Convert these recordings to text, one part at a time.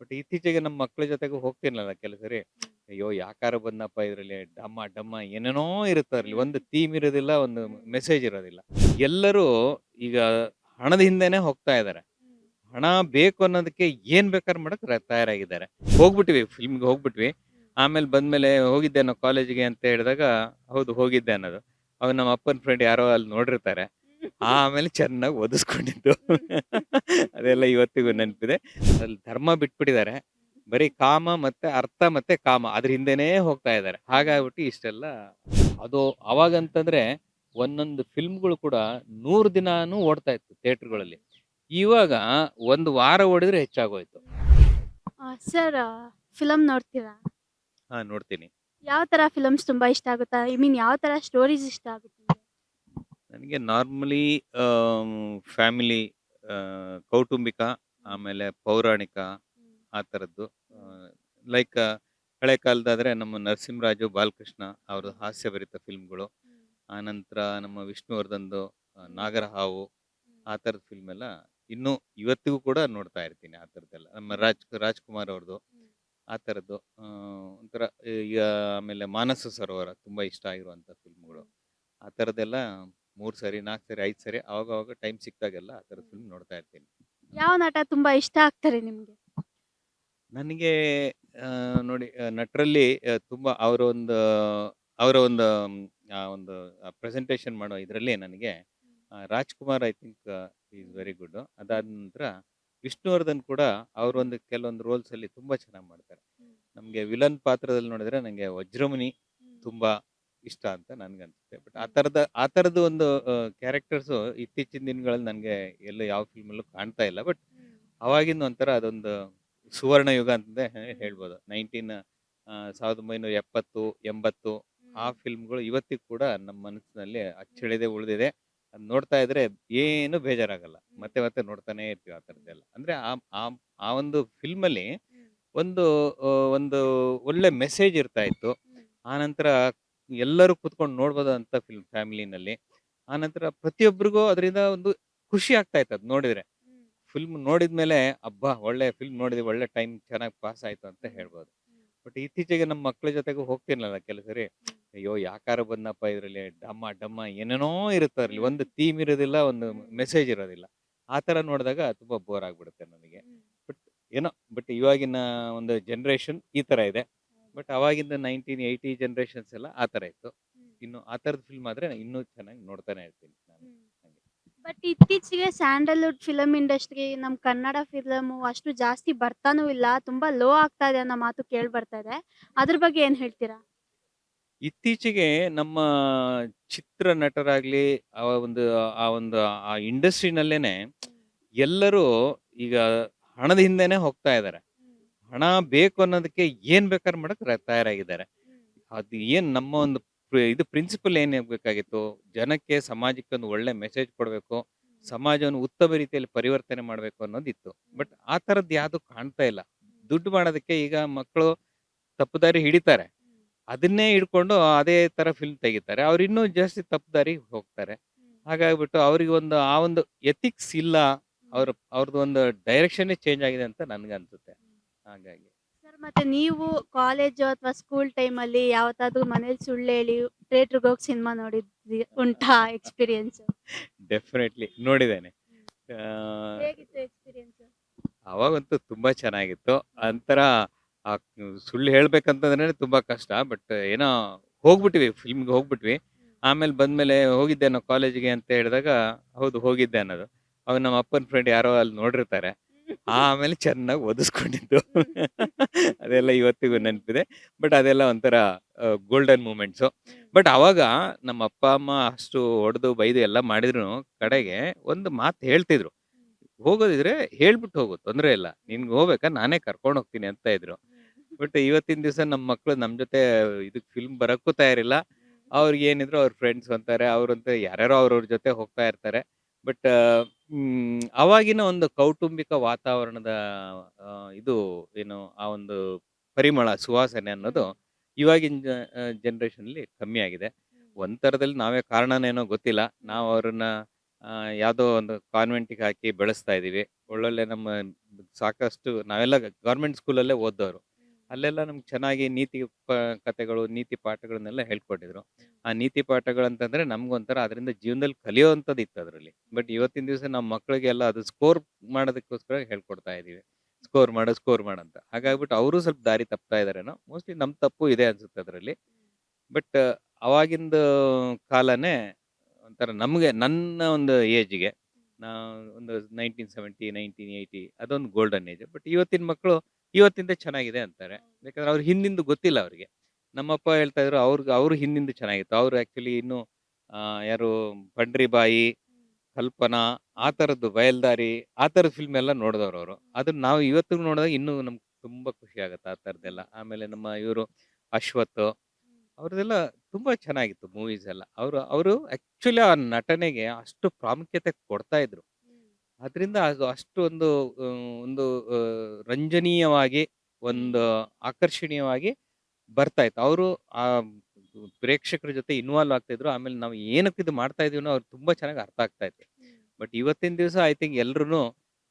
But ಇತ್ತೀಚೆಗೆ ನಮ್ಮ ಮಕ್ಕಳ ಜೊತೆಗೂ ಹೋಗ್ತಿರ್ಲಿಲ್ಲ ಕೆಲವು ಸರಿ. ಅಯ್ಯೋ ಯಾಕಾರ ಬಂದಪ್ಪ ಇದ್ರಲ್ಲಿ ಡಮ್ಮ ಡಮ್ಮ ಏನೇನೋ ಇರುತ್ತೆ ಅದ್ರಲ್ಲಿ ಒಂದು ಥೀಮ್ ಇರೋದಿಲ್ಲ ಒಂದು ಮೆಸೇಜ್ ಇರೋದಿಲ್ಲ. ಎಲ್ಲರೂ ಈಗ ಹಣದ ಹಿಂದೆನೆ ಹೋಗ್ತಾ ಇದ್ದಾರೆ ಹಣ ಬೇಕು ಅನ್ನೋದಕ್ಕೆ ಏನ್ ಬೇಕಾದ್ರೆ ಮಾಡಕ್ ತಯಾರಾಗಿದ್ದಾರೆ. ಹೋಗ್ಬಿಟ್ವಿ ಫಿಲ್ಮ್ಗೆ ಹೋಗ್ಬಿಟ್ವಿ. ಆಮೇಲೆ ಬಂದ್ಮೇಲೆ ಹೋಗಿದ್ದೆ ನಾವು ಕಾಲೇಜಿಗೆ ಅಂತ ಹೇಳಿದಾಗ ಹೌದು ಹೋಗಿದ್ದೆ ಅನ್ನೋದು. ಅವಾಗ ನಮ್ಮ ಅಪ್ಪನ ಫ್ರೆಂಡ್ ಯಾರೋ ಅಲ್ಲಿ ನೋಡಿರ್ತಾರೆ. ಆಮೇಲೆ ಚೆನ್ನಾಗಿ ಓದಿಸ್ಕೊಂಡಿದ್ದು. ಅದೆಲ್ಲ ಇವತ್ತಿಗೂ ನೆನಪಿದೆ. ಅದ್ರಲ್ಲಿ ಧರ್ಮ ಬಿಟ್ಬಿಟ್ಟಿದ್ದಾರೆ. ಬರೀ ಕಾಮ ಮತ್ತೆ ಅರ್ಥ ಮತ್ತೆ ಕಾಮ ಅದ್ರ ಹಿಂದೆನೇ ಹೋಗ್ತಾ ಇದ್ದಾರೆ. ಹಾಗಾಗ್ಬಿಟ್ಟು ಇಷ್ಟೆಲ್ಲ ಅದು ಅವಾಗಂತಂದ್ರೆ ಒಂದೊಂದು ಫಿಲ್ಮ್ಗಳು ಕೂಡ ನೂರು ದಿನಾನು ಓಡ್ತಾ ಇತ್ತು ಥಿಯೇಟರ್ಗಳಲ್ಲಿ. ಇವಾಗ ಒಂದು ವಾರ ಓಡಿದ್ರೆ ಹೆಚ್ಚಾಗೋಯ್ತು. ಸರ್ ಫಿಲಮ್ ನೋಡ್ತೀರಾ? ಹಾ ನೋಡ್ತೀನಿ. ಯಾವ ತರ ಫಿಲಮ್ಸ್ ತುಂಬಾ ಇಷ್ಟ ಆಗುತ್ತಾ? ಐ ಮೀನ್ ಯಾವ ತರ ಸ್ಟೋರೀಸ್ ಇಷ್ಟ ಆಗುತ್ತೆ? ನನಗೆ ನಾರ್ಮಲಿ ಫ್ಯಾಮಿಲಿ ಕೌಟುಂಬಿಕ ಆಮೇಲೆ ಪೌರಾಣಿಕ ಆ ಥರದ್ದು. ಲೈಕ್ ಹಳೆ ಕಾಲದಾದರೆ ನಮ್ಮ ನರಸಿಂಹರಾಜು ಬಾಲಕೃಷ್ಣ ಅವ್ರ ಹಾಸ್ಯಭರಿತ ಫಿಲ್ಮ್ಗಳು. ಆನಂತರ ನಮ್ಮ ವಿಷ್ಣುವರ್ಧನ್ದು ಆ, ನಾಗರಹಾವು ಆ ಥರದ ಫಿಲ್ಮ್ ಎಲ್ಲ ಇನ್ನೂ ಇವತ್ತಿಗೂ ಕೂಡ ನೋಡ್ತಾ ಇರ್ತೀನಿ ಆ ಥರದ್ದೆಲ್ಲ. ನಮ್ಮ ರಾಜ್ ರಾಜ್ಕುಮಾರ್ ಅವ್ರದ್ದು ಆ ಥರದ್ದು. ಆ, ಒಂಥರ ಈಗ ಆಮೇಲೆ ಮಾನಸ ಸರೋವರ ತುಂಬ ಇಷ್ಟ ಆಗಿರುವಂಥ ಫಿಲ್ಮ್ಗಳು. ಆ ಥರದ್ದೆಲ್ಲ ಮೂರು ಸರಿ ನಾಲ್ಕು ಸರಿ ಐದು ಸರಿ ಅವಾಗ ಅವಾಗ ಟೈಮ್ ಸಿಕ್ತಾಗೆಲ್ಲ ಆ ಥರ ಫಿಲ್ಮ್ ನೋಡ್ತಾ ಇರ್ತೀನಿ. ಯಾವ ನಟ ತುಂಬಾ ಇಷ್ಟ ಆಗ್ತಾರೆ ನಿಮಗೆ? ನನಗೆ ಆ, ನೋಡಿ ಆ, ನಟರಲ್ಲಿ ತುಂಬ ತುಂಬಾ ಅವರ ಒಂದು ಅವರ ಒಂದು ಮ್, ಆ ಒಂದು ಪ್ರೆಸೆಂಟೇಷನ್ ಮಾಡೋ ಇದರಲ್ಲಿ ನನಗೆ ಆ, Rajkumar I think is very good. ಅದಾದ ನಂತರ ವಿಷ್ಣುವರ್ಧನ್ ಕೂಡ ಅವರೊಂದು ಕೆಲವೊಂದು ರೋಲ್ಸ್ ಅಲ್ಲಿ ತುಂಬಾ ಚೆನ್ನಾಗಿ ಮಾಡ್ತಾರೆ. ನಮಗೆ ವಿಲನ್ ಪಾತ್ರದಲ್ಲಿ ನೋಡಿದ್ರೆ ನನಗೆ ವಜ್ರಮುನಿ ತುಂಬಾ ಇಷ್ಟ ಅಂತ ನನ್ಗನ್ಸುತ್ತೆ. ಬಟ್ ಆ ಥರದ ಆ ಥರದ್ದು ಒಂದು ಕ್ಯಾರೆಕ್ಟರ್ಸ್ ಇತ್ತೀಚಿನ ದಿನಗಳಲ್ಲಿ ನನಗೆ ಎಲ್ಲ ಯಾವ ಫಿಲ್ಮಲ್ಲೂ ಕಾಣ್ತಾ ಇಲ್ಲ. ಬಟ್ ಅವಾಗಿಂದ ಒಂಥರ ಅದೊಂದು ಸುವರ್ಣ ಯುಗ ಅಂತ ಹೇಳ್ಬೋದು. ನೈನ್ಟೀನ್ ಸಾವಿರದ ಒಂಬೈನೂರ ಎಪ್ಪತ್ತು ಎಂಬತ್ತು ಆ ಫಿಲ್ಮ್ಗಳು ಇವತ್ತಿಗೂ ಕೂಡ ನಮ್ಮ ಮನಸ್ಸಿನಲ್ಲಿ ಅಚ್ಚಳಿದೆ ಉಳಿದಿದೆ. ಅದ್ ನೋಡ್ತಾ ಇದ್ರೆ ಏನು ಬೇಜಾರಾಗಲ್ಲ. ಮತ್ತೆ ಮತ್ತೆ ನೋಡ್ತಾನೆ ಇರ್ತೀವಿ ಆ ಥರದ್ದೆಲ್ಲ ಅಂದ್ರೆ ಆ ಆ- ಆ ಒಂದು ಫಿಲ್ಮಲ್ಲಿ ಒಂದು ಒಂದು ಒಳ್ಳೆ ಮೆಸೇಜ್ ಇರ್ತಾ ಇತ್ತು. ಆನಂತರ ಎಲ್ಲರೂ ಕೂತ್ಕೊಂಡು ನೋಡ್ಬೋದಂತ ಅಂತ ಫಿಲ್ಮ್ ಫ್ಯಾಮಿಲಿನಲ್ಲಿ ಆ ನಂತರ ಪ್ರತಿಯೊಬ್ಬರಿಗೂ ಅದರಿಂದ ಒಂದು ಖುಷಿ ಆಗ್ತಾ ಇತ್ತು ಅದು ನೋಡಿದ್ರೆ. ಫಿಲ್ಮ್ ನೋಡಿದ್ಮೇಲೆ ಅಬ್ಬಾ ಒಳ್ಳೆ ಫಿಲ್ಮ್ ನೋಡಿದ್ವಿ ಒಳ್ಳೆ ಟೈಮ್ ಚೆನ್ನಾಗಿ ಪಾಸ್ ಆಯ್ತು ಅಂತ ಹೇಳ್ಬೋದು. ಬಟ್ ಇತ್ತೀಚೆಗೆ ನಮ್ಮ ಮಕ್ಕಳ ಜೊತೆಗೆ ಹೋಗ್ತಿರ್ಲಿಲ್ಲ ಕೆಲವು ಸರಿ ಅಯ್ಯೋ ಯಾಕಾರ ಬಂದಪ್ಪ ಇದ್ರಲ್ಲಿ? ಡಮ್ಮ ಡಮ್ಮ ಏನೇನೋ ಇರುತ್ತೆ ಅದ್ರಲ್ಲಿ. ಒಂದು ಥೀಮ್ ಇರೋದಿಲ್ಲ ಒಂದು ಮೆಸೇಜ್ ಇರೋದಿಲ್ಲ. ಆ ತರ ನೋಡಿದಾಗ ತುಂಬಾ ಬೋರ್ ಆಗ್ಬಿಡುತ್ತೆ ನನಗೆ. ಬಟ್ ಏನೋ ಬಟ್ ಇವಾಗಿನ ಒಂದು ಜನರೇಷನ್ ಈ ತರ ಇದೆ. ಬಟ್ ಅವಾಗಿಂದ ನೈನ್ಟೀನ್ ಏಯ್ಟಿ ಜನರೇಷನ್ಸ್ ಎಲ್ಲ ಆ ತರ ಇತ್ತು. ಇನ್ನು ಆ ತರದ ಫಿಲ್ಮ್ ಆದ್ರೆ ಇನ್ನೂ ಚೆನ್ನಾಗಿ ನೋಡ್ತಾನೆ ಇರ್ತೀನಿ ನಾನು ಬಟ್ ಇತ್ತೀಚೆಗೆ ಸ್ಯಾಂಡಲ್ವುಡ್ ಫಿಲಮ್ ಇಂಡಸ್ಟ್ರಿ ನಮ್ಮ ಕನ್ನಡ ಫಿಲಮ್ ಅಷ್ಟು ಜಾಸ್ತಿ ಬರ್ತಾನೂ ಇಲ್ಲ ತುಂಬಾ ಲೋ ಆಗ್ತಾ ಇದೆ ಅನ್ನೋ ಮಾತು ಕೇಳಿ ಬರ್ತಾ ಇದೆ. ಅದ್ರ ಬಗ್ಗೆ ಏನ್ ಹೇಳ್ತೀರಾ? ಇತ್ತೀಚೆಗೆ ನಮ್ಮ ಚಿತ್ರ ನಟರಾಗ್ಲಿ ಆ ಒಂದು ಆ ಒಂದು ಆ ಇಂಡಸ್ಟ್ರಿನಲ್ಲೇನೆ ಎಲ್ಲರೂ ಈಗ ಹಣದ ಹಿಂದೆನೆ ಹೋಗ್ತಾ ಇದ್ದಾರೆ ಹಣ ಬೇಕು ಅನ್ನೋದಕ್ಕೆ ಏನ್ ಬೇಕಾದ್ರೂ ಮಾಡಕ್ ರ- ತಯಾರಾಗಿದ್ದಾರೆ. ಅದು ಏನ್ ನಮ್ಮ ಒಂದು ಪ್ರ- ಇದು ಪ್ರಿನ್ಸಿಪಲ್ ಏನ್ ಬೇಕಾಗಿತ್ತು ಜನಕ್ಕೆ ಸಮಾಜಕ್ಕೆ ಒಂದು ಒಳ್ಳೆ ಮೆಸೇಜ್ ಕೊಡಬೇಕು ಸಮಾಜವನ್ನು ಉತ್ತಮ ರೀತಿಯಲ್ಲಿ ಪರಿವರ್ತನೆ ಮಾಡಬೇಕು ಅನ್ನೋದಿತ್ತು. ಬಟ್ ಆ ಥರದ್ದು ಯಾವುದು ಕಾಣ್ತಾ ಇಲ್ಲ. ದುಡ್ಡು ಮಾಡೋದಕ್ಕೆ ಈಗ ಮಕ್ಕಳು ತಪ್ಪು ದಾರಿ ಹಿಡಿತಾರೆ ಅದನ್ನೇ ಹಿಡ್ಕೊಂಡು ಅದೇ ತರ ಫಿಲ್ಮ್ ತೆಗಿತಾರೆ. ಅವ್ರು ಇನ್ನೂ ಜಾಸ್ತಿ ತಪ್ಪು ದಾರಿ ಹೋಗ್ತಾರೆ ಹಾಗಾಗ್ಬಿಟ್ಟು ಅವ್ರಿಗೆ ಒಂದು ಆ ಒಂದು ಎಥಿಕ್ಸ್ ಇಲ್ಲ. ಅವ್ರ ಅವ್ರದ್ದು ಒಂದು ಡೈರೆಕ್ಷನ್ ಚೇಂಜ್ ಆಗಿದೆ ಅಂತ ನನ್ಗೆ ಅನ್ಸುತ್ತೆ ಹಾಗಾಗಿ. ಸರ್ ಮತ್ತೆ ನೀವು ಕಾಲೇಜು ಅಥವಾ ಸ್ಕೂಲ್ ಟೈಮ್ ಅಲ್ಲಿ ಯಾವತ್ತಾದ್ರೂ ಮನೇಲಿ ಸುಳ್ಳು ಹೇಳಿ ಥಿಯೇಟರ್ಗೆ ಹೋಗಿ ಸಿನಿಮಾ ನೋಡಿದ್ರಿ ಉಂಟಾ ಎಕ್ಸ್ಪೀರಿಯನ್ಸ್ ಡೆಫಿನೆಟ್ಲಿ ನೋಡಿದ್ದೇನೆ. ಆ, ಹೇಗಿತ್ತು ಎಕ್ಸ್ಪೀರಿಯನ್ಸ್ ಅವಾಗಂತೂ ತುಂಬಾ ಚೆನ್ನಾಗಿತ್ತು. ಅಂತರ ಆ ಸುಳ್ಳು ಹೇಳ್ಬೇಕಂತಂದ್ರೆ ತುಂಬಾ ಕಷ್ಟ ಬಟ್ ಏನೋ ಹೋಗ್ಬಿಟ್ವಿ ಫಿಲ್ಮ್ಗೆ ಹೋಗ್ಬಿಟ್ವಿ. ಆಮೇಲೆ ಬಂದ್ಮೇಲೆ ಹೋಗಿದ್ದೆ ನಾವು ಕಾಲೇಜಿಗೆ ಅಂತ ಹೇಳಿದಾಗ ಹೌದು ಹೋಗಿದ್ದೆ ಅನ್ನೋದು. ಅವಾಗ ನಮ್ಮ ಅಪ್ಪನ ಫ್ರೆಂಡ್ ಯಾರೋ ಅಲ್ಲಿ ನೋಡಿರ್ತಾರೆ. ಆಮೇಲೆ ಚೆನ್ನಾಗಿ ಓದಿಸ್ಕೊಂಡಿದ್ದು ಅದೆಲ್ಲ ಇವತ್ತಿಗೂ ನೆನಪಿದೆ. ಬಟ್ ಅದೆಲ್ಲ ಒಂಥರ ಗೋಲ್ಡನ್ ಮೂಮೆಂಟ್ಸು ಬಟ್ ಅವಾಗ ನಮ್ಮ ಅಪ್ಪ, ಅಮ್ಮ ಅಷ್ಟು ಹೊಡೆದು ಬೈದು ಎಲ್ಲ ಮಾಡಿದ್ರು ಕಡೆಗೆ ಒಂದು ಮಾತು ಹೇಳ್ತಿದ್ರು. ಹೋಗೋದಿದ್ರೆ ಹೇಳ್ಬಿಟ್ಟು ಹೋಗು, ತೊಂದರೆ ಇಲ್ಲ. ನಿನ್ಗೆ ಹೋಗ್ಬೇಕಾ? ನಾನೇ ಕರ್ಕೊಂಡು ಹೋಗ್ತೀನಿ ಅಂತ ಇದ್ರು. ಬಟ್ ಇವತ್ತಿನ ದಿವಸ ನಮ್ಮ ಮಕ್ಕಳು ನಮ್ಮ ಜೊತೆ ಇದಕ್ಕೆ ಫಿಲ್ಮ್ ಬರೋಕ್ಕೂ ತಯಾರಿಲ್ಲ. ಅವ್ರಿಗೆ ಏನಿದ್ರು ಅವ್ರ ಫ್ರೆಂಡ್ಸ್ ಅಂತಾರೆ. ಅವ್ರಂತ ಯಾರ್ಯಾರೋ ಅವ್ರವ್ರ ಜೊತೆ ಹೋಗ್ತಾ ಇರ್ತಾರೆ. ಬಟ್ ಅವಾಗಿನ ಒಂದು ಕೌಟುಂಬಿಕ ವಾತಾವರಣದ ಆ, ಇದು ಏನು ಆ ಒಂದು ಪರಿಮಳ ಸುವಾಸನೆ ಅನ್ನೋದು ಇವಾಗಿನ ಜನರೇಷನ್ ಅಲ್ಲಿ ಕಮ್ಮಿ ಆಗಿದೆ. ಒಂಥರದಲ್ಲಿ ನಾವೇ ಕಾರಣನೇನೋ ಗೊತ್ತಿಲ್ಲ. ನಾವು ಅವ್ರನ್ನ ಆ, ಯಾವುದೋ ಒಂದು ಕಾನ್ವೆಂಟಿಗೆ ಹಾಕಿ ಬೆಳೆಸ್ತಾ ಇದ್ದೀವಿ ಒಳ್ಳೊಳ್ಳೆ ನಮ್ಮ ಸಾಕಷ್ಟು ನಾವೆಲ್ಲ ಗೌರ್ಮೆಂಟ್ ಸ್ಕೂಲಲ್ಲೇ ಓದೋರು ಅಲ್ಲೆಲ್ಲ ನಮ್ಗೆ ಚೆನ್ನಾಗಿ ನೀತಿ ಪ ಕಥೆಗಳು ನೀತಿ ಪಾಠಗಳನ್ನೆಲ್ಲ ಹೇಳ್ಕೊಟ್ಟಿದ್ರು. ಆ ನೀತಿ ಪಾಠಗಳಂತಂದ್ರೆ ನಮ್ಗೊಂಥರ ಅದರಿಂದ ಜೀವನದಲ್ಲಿ ಕಲಿಯೋವಂಥದ್ದು ಇತ್ತು ಅದರಲ್ಲಿ. ಬಟ್ ಇವತ್ತಿನ ದಿವಸ ನಮ್ಮ ಮಕ್ಕಳಿಗೆಲ್ಲ ಅದು ಸ್ಕೋರ್ ಮಾಡೋದಕ್ಕೋಸ್ಕರ ಹೇಳ್ಕೊಡ್ತಾ ಇದೀವಿ. ಸ್ಕೋರ್ ಮಾಡು ಸ್ಕೋರ್ ಮಾಡಂತ ಹಾಗಾಗ್ಬಿಟ್ಟು ಅವರು ಸ್ವಲ್ಪ ದಾರಿ ತಪ್ತಾ ಇದಾರೇನೋ ಮೋಸ್ಟ್ಲಿ ನಮ್ಮ ತಪ್ಪು ಇದೆ ಅನ್ಸುತ್ತೆ ಅದರಲ್ಲಿ. ಬಟ್ ಅವಾಗಿಂದ ಕಾಲನೇ ಒಂಥರ ನಮಗೆ ನನ್ನ ಒಂದು ಏಜ್ಗೆ ನಾ ಒಂದು ನೈನ್ಟೀನ್ ಸೆವೆಂಟಿ ನೈನ್ಟೀನ್ ಏಯ್ಟಿ ಅದೊಂದು ಗೋಲ್ಡನ್ ಏಜ್ ಬಟ್ ಇವತ್ತಿನ ಮಕ್ಕಳು ಇವತ್ತಿಂದ ಚೆನ್ನಾಗಿದೆ ಅಂತಾರೆ. ಯಾಕಂದ್ರೆ ಅವ್ರ ಹಿಂದಿಂದು ಗೊತ್ತಿಲ್ಲ ಅವ್ರಿಗೆ. ನಮ್ಮಪ್ಪ ಹೇಳ್ತಾ ಇದ್ರು ಅವ್ರಿಗೆ, ಅವ್ರ ಹಿಂದಿಂದು ಚೆನ್ನಾಗಿತ್ತು. ಅವ್ರು ಆಕ್ಚುಲಿ ಇನ್ನು ಯಾರು ಪಂಡ್ರಿಬಾಯಿ ಕಲ್ಪನಾ, ಆ ಥರದ್ದು ಬಯಲ್ದಾರಿ, ಆ ಥರದ ಫಿಲ್ಮ್ ಎಲ್ಲ ನೋಡಿದವ್ರು ಅವರು. ಅದನ್ನ ನಾವು ಇವತ್ತಿಗೂ ನೋಡಿದಾಗ ಇನ್ನೂ ನಮ್ಗೆ ತುಂಬಾ ಖುಷಿ ಆಗುತ್ತೆ ಆ ಥರದ್ದೆಲ್ಲ ಆಮೇಲೆ ನಮ್ಮ ಇವರು ಅಶ್ವಥ್, ಅವ್ರದ್ದೆಲ್ಲ ತುಂಬಾ ಚೆನ್ನಾಗಿತ್ತು ಮೂವೀಸ್ ಎಲ್ಲ. ಅವರು ಅವರು ಆಕ್ಚುಲಿ ಆ ನಟನೆಗೆ ಅಷ್ಟು ಪ್ರಾಮುಖ್ಯತೆ ಕೊಡ್ತಾ ಇದ್ರು. ಅದರಿಂದ ಅದು ಅಷ್ಟು ಒಂದು ಒಂದು ರಂಜನೀಯವಾಗಿ ಒಂದು ಆಕರ್ಷಣೀಯವಾಗಿ ಬರ್ತಾ ಇತ್ತು. ಅವರು ಆ ಪ್ರೇಕ್ಷಕರ ಜೊತೆ ಇನ್ವಾಲ್ವ್ ಆಗ್ತಾ ಇದ್ರು. ಆಮೇಲೆ ನಾವು ಏನಕ್ಕೆ ಇದು ಮಾಡ್ತಾ ಇದೀವೋ ಅವ್ರು ತುಂಬಾ ಚೆನ್ನಾಗಿ ಅರ್ಥ ಆಗ್ತಾ ಇತ್ತು. ಬಟ್ ಇವತ್ತಿನ ದಿವಸ ಐ ಥಿಂಕ್ ಎಲ್ರು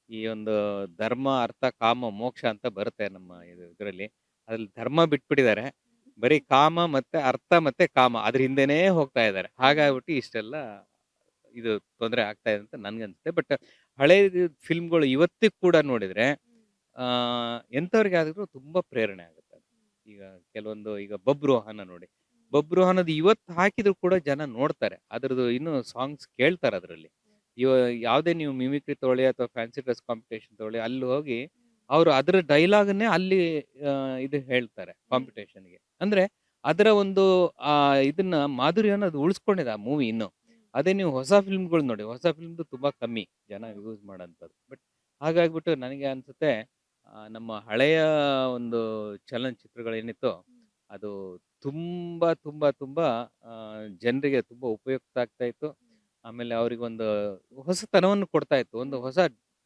ಈ ಒಂದು ಧರ್ಮ ಅರ್ಥ ಕಾಮ ಮೋಕ್ಷ ಅಂತ ಬರುತ್ತೆ ನಮ್ಮ ಇದು ಇದರಲ್ಲಿ. ಅದ್ರಲ್ಲಿ ಧರ್ಮ ಬಿಟ್ಬಿಟ್ಟಿದ್ದಾರೆ. ಬರೀ ಕಾಮ ಮತ್ತೆ ಅರ್ಥ ಮತ್ತೆ ಕಾಮ ಅದ್ರ ಹಿಂದೆನೇ ಹೋಗ್ತಾ ಇದ್ದಾರೆ. ಹಾಗಾಗ್ಬಿಟ್ಟು ಇಷ್ಟೆಲ್ಲ ಇದು ತೊಂದರೆ ಆಗ್ತಾ ಇದೆ ಅಂತ ನನ್ಗನ್ಸುತ್ತೆ. ಬಟ್ ಹಳೆ ಫಿಲ್ಮ್ಗಳು ಇವತ್ತಿಗೆ ಕೂಡ ನೋಡಿದ್ರೆ ಎಂಥವ್ರಿಗೆ ಆದರೂ ತುಂಬಾ ಪ್ರೇರಣೆ ಆಗುತ್ತೆ. ಈಗ ಕೆಲವೊಂದು ಈಗ ಬಬ್ರೋಹನ ನೋಡಿ. ಬಬ್ರೋಹನದ ಇವತ್ತು ಹಾಕಿದ್ರು ಕೂಡ ಜನ ನೋಡ್ತಾರೆ. ಅದ್ರದ್ದು ಇನ್ನು ಸಾಂಗ್ಸ್ ಕೇಳ್ತಾರೆ ಅದರಲ್ಲಿ. ಇವ ಯಾವುದೇ ನೀವು ಮಿಮಿಕ್ರಿ ತಗೊಳ್ಳಿ ಅಥವಾ ಫ್ಯಾನ್ಸಿ ಡ್ರೆಸ್ ಕಾಂಪಿಟೇಷನ್ ತಗೊಳ್ಳಿ ಅಲ್ಲಿ ಹೋಗಿ ಅವರು ಅದರ ಡೈಲಾಗನ್ನೇ ಅಲ್ಲಿ ಇದು ಹೇಳ್ತಾರೆ ಕಾಂಪಿಟೇಷನ್ಗೆ. ಅಂದ್ರೆ ಅದರ ಒಂದು ಆ ಇದನ್ನ ಮಾಧುರ್ಯನ ಅದು ಉಳಿಸ್ಕೊಂಡಿದೆ ಆ ಮೂವಿ ಇನ್ನು. ಅದೇ ನೀವು ಹೊಸ ಫಿಲ್ಮ್ಗಳು ನೋಡಿ ಹೊಸ ಫಿಲ್ಮ್ದು ತುಂಬಾ ಕಮ್ಮಿ ಜನ ಯೂಸ್ ಮಾಡೋಂಥದ್ದು. ಬಟ್ ಹಾಗಾಗ್ಬಿಟ್ಟು ನನಗೆ ಅನ್ಸುತ್ತೆ ಆ, ನಮ್ಮ ಹಳೆಯ ಒಂದು ಚಲನಚಿತ್ರಗಳೇನಿತ್ತು ಅದು ತುಂಬಾ ತುಂಬಾ ತುಂಬಾ ಜನರಿಗೆ ತುಂಬಾ ಉಪಯುಕ್ತ ಆಗ್ತಾ ಇತ್ತು. ಆಮೇಲೆ ಅವ್ರಿಗೊಂದು ಹೊಸತನವನ್ನು ಕೊಡ್ತಾ ಇತ್ತು. ಒಂದು ಹೊಸ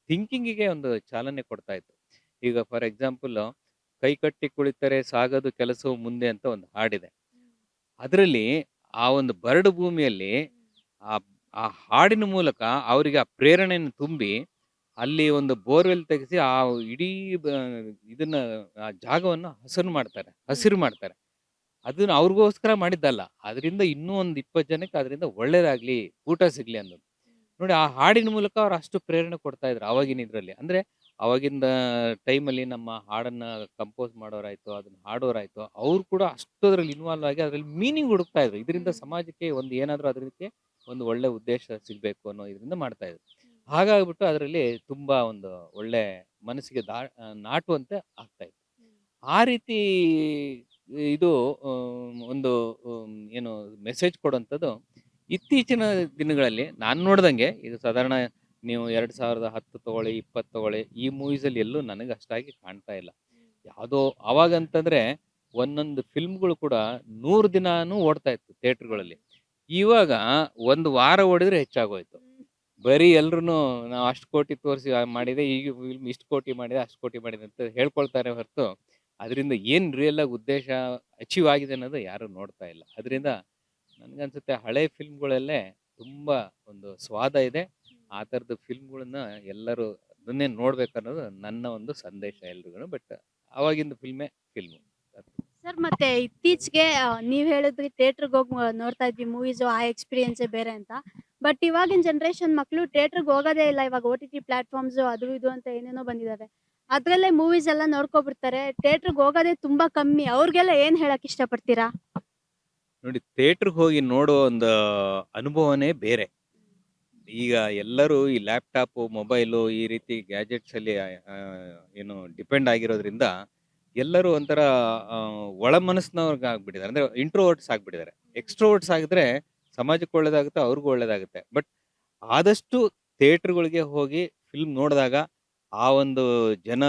ಥಿಂಕಿಂಗಿಗೆ ಒಂದು ಚಾಲನೆ ಕೊಡ್ತಾ ಇತ್ತು. ಈಗ ಫಾರ್ ಎಕ್ಸಾಂಪಲ್ ಕೈ ಕಟ್ಟಿ ಕುಳಿತರೆ ಸಾಗದು ಕೆಲಸವು ಮುಂದೆ ಅಂತ ಒಂದು ಹಾಡಿದೆ. ಅದರಲ್ಲಿ ಆ ಒಂದು ಬರಡು ಭೂಮಿಯಲ್ಲಿ ಆ ಆ ಹಾಡಿನ ಮೂಲಕ ಅವರಿಗೆ ಆ ಪ್ರೇರಣೆಯನ್ನು ತುಂಬಿ ಅಲ್ಲಿ ಒಂದು ಬೋರ್ವೆಲ್ ತೆಗೆಸಿ ಆ ಇಡೀ ಬ- ಇದನ್ನ ಆ ಜಾಗವನ್ನು ಹಸಿರು ಮಾಡ್ತಾರೆ ಹಸಿರು ಮಾಡ್ತಾರೆ. ಅದನ್ನ ಅವ್ರಿಗೋಸ್ಕರ ಮಾಡಿದ್ದಲ್ಲ. ಅದರಿಂದ ಇನ್ನೂ ಒಂದು ಇಪ್ಪತ್ತು ಜನಕ್ಕೆ ಅದರಿಂದ ಒಳ್ಳೇದಾಗ್ಲಿ ಊಟ ಸಿಗ್ಲಿ ಅನ್ನೋದು ನೋಡಿ ಆ ಹಾಡಿನ ಮೂಲಕ ಅವ್ರು ಅಷ್ಟು ಪ್ರೇರಣೆ ಕೊಡ್ತಾ ಇದ್ರು ಅವಾಗಿನ ಇದ್ರಲ್ಲಿ. ಅಂದ್ರೆ ಅವಾಗಿಂದ ಟೈಮಲ್ಲಿ ನಮ್ಮ ಹಾಡನ್ನ ಕಂಪೋಸ್ ಮಾಡೋರಾಯ್ತು ಅದನ್ನ ಹಾಡೋರಾಯ್ತು ಅವ್ರು ಕೂಡ ಅಷ್ಟು ಅದ್ರಲ್ಲಿ ಇನ್ವಾಲ್ವ್ ಆಗಿ ಅದ್ರಲ್ಲಿ ಮೀನಿಂಗ್ ಹುಡುಕ್ತಾ ಇದ್ರು. ಇದರಿಂದ ಸಮಾಜಕ್ಕೆ ಒಂದು ಏನಾದರೂ ಅದಕ್ಕೆ ಒಂದು ಒಳ್ಳೆ ಉದ್ದೇಶ ಸಿಗಬೇಕು ಅನ್ನೋ ಇದರಿಂದ ಮಾಡ್ತಾ ಇದ್ರು. ಹಾಗಾಗ್ಬಿಟ್ಟು ಅದರಲ್ಲಿ ತುಂಬಾ ಒಂದು ಒಳ್ಳೆ ಮನಸ್ಸಿಗೆ ದಾ ನಾಟುವಂತೆ ಆಗ್ತಾ ಇತ್ತು. ಆ ರೀತಿ ಇದು ಒಂದು ಏನು ಮೆಸೇಜ್ ಕೊಡುವಂಥದ್ದು ಇತ್ತೀಚಿನ ದಿನಗಳಲ್ಲಿ ನಾನು ನೋಡ್ದಂಗೆ ಇದು ಸಾಧಾರಣ ನೀವು ಎರಡು ಸಾವಿರದ ಹತ್ತು ತಗೊಳ್ಳಿ ಇಪ್ಪತ್ತು ತಗೊಳ್ಳಿ ಈ ಮೂವೀಸಲ್ಲಿ ಎಲ್ಲೂ ನನಗೆ ಅಷ್ಟಾಗಿ ಕಾಣ್ತಾ ಇಲ್ಲ. ಯಾವುದೋ ಅವಾಗಂತಂದ್ರೆ ಒಂದೊಂದು ಫಿಲ್ಮ್ಗಳು ಕೂಡ ನೂರು ದಿನಾನೂ ಓಡ್ತಾ ಇತ್ತು ಥಿಯೇಟರ್ಗಳಲ್ಲಿ ಇವಾಗ ಒಂದು ವಾರ ಓಡಿದ್ರೆ ಹೆಚ್ಚಾಗೋಯ್ತು. ಬರೀ ಎಲ್ರು ನಾವು ಅಷ್ಟು ಕೋಟಿ ತೋರಿಸಿ ಮಾಡಿದೆ, ಈಗ ಇಷ್ಟು ಕೋಟಿ ಮಾಡಿದೆ, ಅಷ್ಟು ಕೋಟಿ ಮಾಡಿದೆ ಅಂತ ಹೇಳ್ಕೊಳ್ತಾರೆ ಹೊರತು ಅದರಿಂದ ಏನು ರಿಯಲ್ ಆಗಿ ಉದ್ದೇಶ ಅಚೀವ್ ಆಗಿದೆ ಅನ್ನೋದು ಯಾರು ನೋಡ್ತಾ ಇಲ್ಲ. ಅದರಿಂದ ನನ್ಗನ್ಸುತ್ತೆ ಹಳೆ ಫಿಲ್ಮ್ಗಳಲ್ಲೇ ತುಂಬಾ ಒಂದು ಸ್ವಾದ ಇದೆ. ಆ ಥರದ ಫಿಲ್ಮ್ಗಳನ್ನ ಎಲ್ಲರೂ ಅದನ್ನೇ ನೋಡ್ಬೇಕನ್ನೋದು ನನ್ನ ಒಂದು ಸಂದೇಶ ಎಲ್ರಿಗೂ ಬಟ್ ಅವಾಗಿಂದ ಫಿಲ್ಮೇ ಫಿಲ್ಮ್ ಸರ್ ಮತ್ತೆ ಇತ್ತೀಚೆಗೆ ನೀವ್ ಹೇಳಿದ್ರಿ ಥಿಯೇಟರ್ಗೆ ಹೋಗಿ ನೋಡ್ತಾ ಇದ್ವಿ ಮೂವೀಸ್ ಆ ಎಕ್ಸ್ಪೀರಿಯನ್ಸ್ ಬೇರೆ ಅಂತ. ಬಟ್ ಇವಾಗಿನ ಜನರೇಷನ್ ಮಕ್ಕಳು ಥಿಯೇಟರ್ಗೆ ಹೋಗೋದೇ ಇಲ್ಲ. ಇವಾಗ ಓ ಟಿ ಟಿ ಪ್ಲಾಟ್ಫಾರ್ಮ್ಸ್ ಅದು ಇದು ಅಂತ ಏನೇನೋ ಬಂದಿದ್ದಾರೆ ಅದ್ರಲ್ಲೇ ಮೂವೀಸ್ ಎಲ್ಲ ನೋಡ್ಕೊಬಿಡ್ತಾರೆ. ಥಿಯೇಟರ್ಗೆ ಹೋಗೋದೇ ತುಂಬಾ ಕಮ್ಮಿ. ಅವ್ರಿಗೆಲ್ಲ ಏನ್ ಹೇಳಕ್ ಇಷ್ಟಪಡ್ತೀರಾ? ನೋಡಿ ಥಿಯೇಟ್ರಿಗೆ ಹೋಗಿ ನೋಡೋ ಒಂದು ಅನುಭವನೇ ಬೇರೆ. ಈಗ ಎಲ್ಲರೂ ಈ ಲ್ಯಾಪ್ಟಾಪು ಮೊಬೈಲು ಈ ರೀತಿ ಗ್ಯಾಜೆಟ್ಸ್ ಅಲ್ಲಿ ಆ, ಆ, ಏನು ಡಿಪೆಂಡ್ ಆಗಿರೋದ್ರಿಂದ ಎಲ್ಲರೂ ಒಂಥರ ಒಳ ಮನಸ್ಸಿನವ್ರಿಗೆ ಆಗ್ಬಿಟ್ಟಿದ್ದಾರೆ. ಅಂದ್ರೆ ಇಂಟ್ರೋವರ್ಟ್ಸ್ ಆಗಿಬಿಟ್ಟಿದ್ದಾರೆ. ಎಕ್ಸ್ಟ್ರೋವರ್ಟ್ಸ್ ಆಗಿದ್ರೆ ಸಮಾಜಕ್ಕೆ ಒಳ್ಳೇದಾಗುತ್ತೆ, ಅವ್ರಿಗೂ ಒಳ್ಳೇದಾಗುತ್ತೆ. ಬಟ್ ಆದಷ್ಟು ಥಿಯೇಟ್ರ್ಗಳಿಗೆ ಹೋಗಿ ಫಿಲ್ಮ್ ನೋಡಿದಾಗ ಆ ಒಂದು ಜನ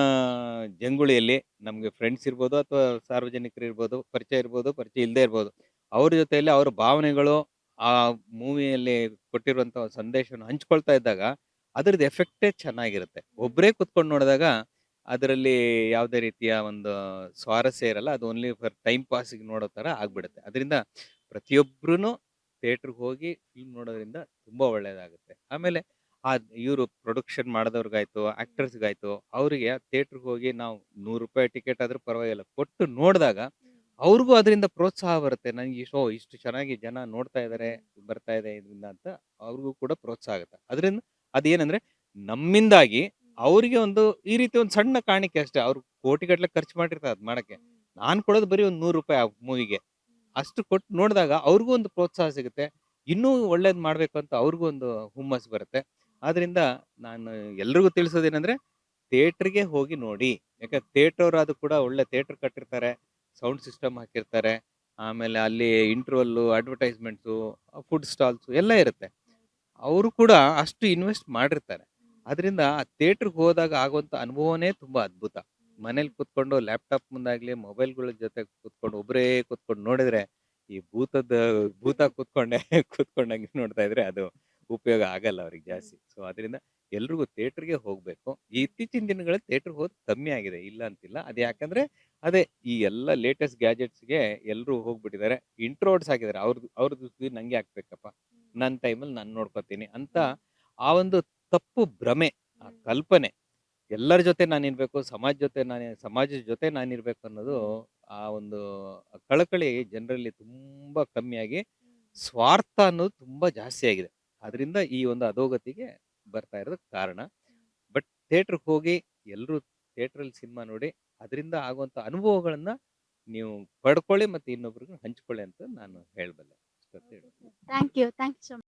ಜಂಗುಳಿಯಲ್ಲಿ ನಮಗೆ ಫ್ರೆಂಡ್ಸ್ ಇರ್ಬೋದು ಅಥವಾ ಸಾರ್ವಜನಿಕರು ಇರ್ಬೋದು, ಪರಿಚಯ ಇರ್ಬೋದು, ಪರಿಚಯ ಇಲ್ಲದೆ ಇರ್ಬೋದು, ಅವ್ರ ಜೊತೆಯಲ್ಲಿ ಅವ್ರ ಭಾವನೆಗಳು ಆ ಮೂವಿಯಲ್ಲಿ ಕೊಟ್ಟಿರುವಂಥ ಸಂದೇಶವನ್ನು ಹಂಚ್ಕೊಳ್ತಾ ಇದ್ದಾಗ ಅದ್ರದ್ದು ಎಫೆಕ್ಟೇ ಚೆನ್ನಾಗಿರುತ್ತೆ. ಒಬ್ಬರೇ ಕುತ್ಕೊಂಡು ನೋಡಿದಾಗ ಅದರಲ್ಲಿ ಯಾವುದೇ ರೀತಿಯ ಒಂದು ಸ್ವಾರಸ್ಯ ಇರಲ್ಲ. ಅದು ಓನ್ಲಿ ಫಾರ್ ಟೈಮ್ ಪಾಸಿಗೆ ನೋಡೋ ಥರ ಆಗ್ಬಿಡುತ್ತೆ. ಅದರಿಂದ ಪ್ರತಿಯೊಬ್ಬರೂ ಥಿಯೇಟ್ರಿಗೆ ಹೋಗಿ ಫಿಲ್ಮ್ ನೋಡೋದ್ರಿಂದ ತುಂಬ ಒಳ್ಳೆಯದಾಗುತ್ತೆ ಆಮೇಲೆ ಆ ಇವರು ಪ್ರೊಡಕ್ಷನ್ ಮಾಡಿದವ್ರಿಗಾಯ್ತು ಆ್ಯಕ್ಟರ್ಸ್ಗಾಯ್ತು ಅವರಿಗೆ ಥಿಯೇಟ್ರಿಗೆ ಹೋಗಿ ನಾವು ನೂರು ರೂಪಾಯಿ ಟಿಕೆಟ್ ಆದರೂ ಪರವಾಗಿಲ್ಲ. ಕೊಟ್ಟು ನೋಡಿದಾಗ ಅವ್ರಿಗೂ ಅದರಿಂದ ಪ್ರೋತ್ಸಾಹ ಬರುತ್ತೆ. ನನಗೆ ಇಷ್ಟೋ ಇಷ್ಟು ಚೆನ್ನಾಗಿ ಜನ ನೋಡ್ತಾ ಇದ್ದಾರೆ ಬರ್ತಾ ಇದೆ ಇದರಿಂದ ಅಂತ ಅವ್ರಿಗೂ ಕೂಡ ಪ್ರೋತ್ಸಾಹ ಆಗುತ್ತೆ. ಅದರಿಂದ ಅದೇನಂದರೆ ನಮ್ಮಿಂದಾಗಿ ಅವರಿಗೆ ಒಂದು ಈ ರೀತಿ ಒಂದು ಸಣ್ಣ ಕಾಣಿಕೆ ಅಷ್ಟೇ. ಅವ್ರು ಕೋಟಿಗಟ್ಟಲೆ ಖರ್ಚು ಮಾಡಿರ್ತಾರೆ ಅದ್ ಮಾಡಕ್ಕೆ. ನಾನ್ ಕೊಡೋದು ಬರೀ ಒಂದು ನೂರು ರೂಪಾಯಿ ಆ ಮೂವಿಗೆ. ಅಷ್ಟು ಕೊಟ್ಟು ನೋಡಿದಾಗ ಅವ್ರಿಗೂ ಒಂದು ಪ್ರೋತ್ಸಾಹ ಸಿಗುತ್ತೆ. ಇನ್ನೂ ಒಳ್ಳೇದ್ ಮಾಡ್ಬೇಕು ಅಂತ ಅವ್ರಿಗೂ ಒಂದು ಹುಮ್ಮಸ್ ಬರುತ್ತೆ. ಆದ್ರಿಂದ ನಾನು ಎಲ್ರಿಗೂ ತಿಳಿಸೋದೇನಂದ್ರೆ ಥಿಯೇಟ್ರಿಗೆ ಹೋಗಿ ನೋಡಿ. ಯಾಕಂದ್ರೆ ಥಿಯೇಟರ್ ಅದು ಕೂಡ ಒಳ್ಳೆ ಥಿಯೇಟರ್ ಕಟ್ಟಿರ್ತಾರೆ ಸೌಂಡ್ ಸಿಸ್ಟಮ್ ಹಾಕಿರ್ತಾರೆ ಆಮೇಲೆ ಅಲ್ಲಿ ಇಂಟರ್ವಲ್ಲು ಅಡ್ವರ್ಟೈಸ್ಮೆಂಟ್ಸು ಫುಡ್ ಸ್ಟಾಲ್ಸು ಎಲ್ಲ ಇರುತ್ತೆ. ಅವರು ಕೂಡ ಅಷ್ಟು ಇನ್ವೆಸ್ಟ್ ಮಾಡಿರ್ತಾರೆ. ಅದರಿಂದ ಥಿಯೇಟ್ರಿಗೆ ಹೋದಾಗ ಆಗುವಂತ ಅನುಭವನೇ ತುಂಬಾ ಅದ್ಭುತ. ಮನೇಲಿ ಕೂತ್ಕೊಂಡು ಲ್ಯಾಪ್ಟಾಪ್ ಮುಂದಾಗಲಿ ಮೊಬೈಲ್ಗಳ ಜೊತೆ ಕೂತ್ಕೊಂಡು ಒಬ್ಬರೇ ಕೂತ್ಕೊಂಡು ನೋಡಿದ್ರೆ ಈ ಭೂತದ ಭೂತ ಕೂತ್ಕೊಂಡೆ ಕೂತ್ಕೊಂಡಂಗೆ ನೋಡ್ತಾ ಇದ್ರೆ ಅದು ಉಪಯೋಗ ಆಗಲ್ಲ ಅವ್ರಿಗೆ ಜಾಸ್ತಿ. ಸೊ ಅದರಿಂದ ಎಲ್ರಿಗೂ ಥಿಯೇಟ್ರಿಗೆ ಹೋಗ್ಬೇಕು. ಈ ಇತ್ತೀಚಿನ ದಿನಗಳಲ್ಲಿ ಥಿಯೇಟರ್ ಹೋದ್ ಕಮ್ಮಿ ಆಗಿದೆ. ಇಲ್ಲ ಅಂತಿಲ್ಲ. ಅದು ಯಾಕಂದ್ರೆ ಅದೇ ಈ ಎಲ್ಲ ಲೇಟೆಸ್ಟ್ ಗ್ಯಾಜೆಟ್ಸ್ಗೆ ಎಲ್ಲರೂ ಹೋಗ್ಬಿಟ್ಟಿದ್ದಾರೆ. ಇಂಟ್ರೋಡ್ಸ್ ಹಾಕಿದ್ದಾರೆ ಅವ್ರದ್ದು ಅವ್ರದ್ದು ನಂಗೆ ಹಾಕ್ಬೇಕಪ್ಪ ನನ್ನ ಟೈಮಲ್ಲಿ ನಾನು ನೋಡ್ಕೊತೀನಿ ಅಂತ ಆ ಒಂದು ತಪ್ಪು ಭ್ರಮೆ ಆ ಕಲ್ಪನೆ ಎಲ್ಲರ ಜೊತೆ ನಾನಿರ್ಬೇಕು ಸಮಾಜ ಜೊತೆ ನಾನು ಸಮಾಜದ ಜೊತೆ ನಾನಿರ್ಬೇಕು ಅನ್ನೋದು ಆ ಒಂದು ಕಳಕಳಿ ಜನರಲ್ಲಿ ತುಂಬಾ ಕಮ್ಮಿಯಾಗಿ ಸ್ವಾರ್ಥ ಅನ್ನೋದು ತುಂಬಾ ಜಾಸ್ತಿ ಆಗಿದೆ. ಅದರಿಂದ ಈ ಒಂದು ಅಧೋಗತಿಗೆ ಬರ್ತಾ ಇರೋದು ಕಾರಣ. ಬಟ್ ಥಿಯೇಟ್ರಿಗೆ ಹೋಗಿ ಎಲ್ಲರೂ ಥಿಯೇಟ್ರಲ್ಲಿ ಸಿನಿಮಾ ನೋಡಿ ಅದರಿಂದ ಆಗುವಂಥ ಅನುಭವಗಳನ್ನ ನೀವು ಪಡ್ಕೊಳ್ಳಿ ಮತ್ತೆ ಇನ್ನೊಬ್ರಿಗೆ ಹಂಚ್ಕೊಳ್ಳಿ ಅಂತ ನಾನು ಹೇಳಬಲ್ಲೆ. ಅಷ್ಟೊತ್ತು ಹೇಳಿ thank you thank you so